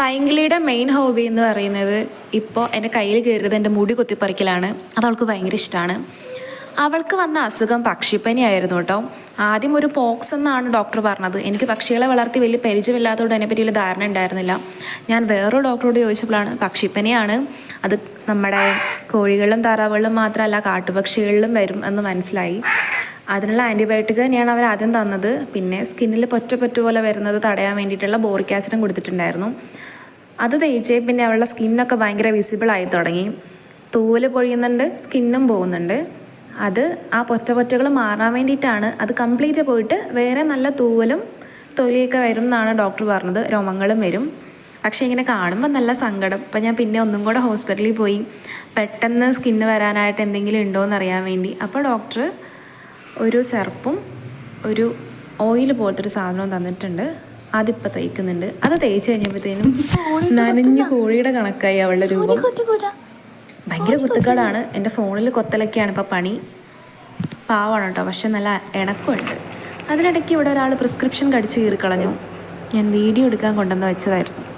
പൈങ്കിളിയുടെ main hobby എന്ന് പറയുന്നത് ഇപ്പോൾ എന്റെ കയ്യിൽ കയറിയത് എന്റെ മുടി കുത്തിപ്പറിക്കലാണ്. അത് അവൾക്ക് ഭയങ്കര ഇഷ്ടമാണ് അവൾക്ക് വന്ന അസുഖം പക്ഷിപ്പനി ആയിരുന്നു കേട്ടോ. ആദ്യം ഒരു പോക്സ് എന്നാണ് ഡോക്ടർ പറഞ്ഞത്. എനിക്ക് പക്ഷികളെ വളർത്തി വലിയ പരിചയമില്ലാത്തതുകൊണ്ട് അതിനെപ്പറ്റി വലിയ ധാരണ ഉണ്ടായിരുന്നില്ല. ഞാൻ വേറൊരു ഡോക്ടറോട് ചോദിച്ചപ്പോഴാണ് പക്ഷിപ്പനിയാണ്. അത് നമ്മുടെ കോഴികളിലും താറാവുകളിലും മാത്രമല്ല കാട്ടുപക്ഷികളിലും വരും എന്ന് മനസ്സിലായി. അതിനുള്ള ആന്റിബയോട്ടിക് തന്നെയാണ് അവർ ആദ്യം തന്നത്. പിന്നെ സ്കിന്നിൽ പൊറ്റ പൊറ്റ പോലെ വരുന്നത് തടയാൻ വേണ്ടിയിട്ടുള്ള ബോറിക് ആസിഡും കൊടുത്തിട്ടുണ്ടായിരുന്നു. അത് തേച്ച് പിന്നെ അവളുടെ സ്കിന്നൊക്കെ ഭയങ്കര വിസിബിൾ ആയി തുടങ്ങി. തൂവൽ പൊഴിയുന്നുണ്ട് സ്കിന്നും പോകുന്നുണ്ട്. അത് ആ പൊറ്റ പൊറ്റകൾ മാറാൻ വേണ്ടിയിട്ടാണ് അത് കംപ്ലീറ്റ് പോയിട്ട് വേറെ നല്ല തൂവലും തൊലിയൊക്കെ വരും എന്നാണ് ഡോക്ടർ പറഞ്ഞത്. രോമങ്ങളും വരും. പക്ഷേ ഇങ്ങനെ കാണുമ്പോൾ നല്ല സങ്കടം. അപ്പം ഞാൻ പിന്നെ ഒന്നും കൂടെ ഹോസ്പിറ്റലിൽ പോയി പെട്ടെന്ന് സ്കിന്ന് വരാനായിട്ട് എന്തെങ്കിലും ഉണ്ടോ എന്നറിയാൻ വേണ്ടി. അപ്പോൾ ഡോക്ടർ ഒരു സെർപ്പും ഒരു ഓയിൽ പോലത്തെ ഒരു സാധനവും തന്നിട്ടുണ്ട്. അതിപ്പോൾ തയ്ക്കുന്നുണ്ട് അത് തേച്ച് കഴിഞ്ഞപ്പോഴത്തേനും നനഞ്ഞ് കോഴിയുടെ കണക്കായി അവളുടെ രൂപം. ഭയങ്കര കുത്തുക്കാടാണ്. എന്റെ ഫോണിൽ കൊത്തലൊക്കെയാണ് ഇപ്പോൾ പണി. പാവാണ് കേട്ടോ. പക്ഷെ നല്ല ഇണക്കമുണ്ട്. അതിനിടയ്ക്ക് ഇവിടെ ഒരാൾ പ്രിസ്ക്രിപ്ഷൻ കടിച്ച് കീറിക്കളഞ്ഞു. ഞാൻ വീഡിയോ എടുക്കാൻ കൊണ്ടുവന്ന് വെച്ചതായിരുന്നു.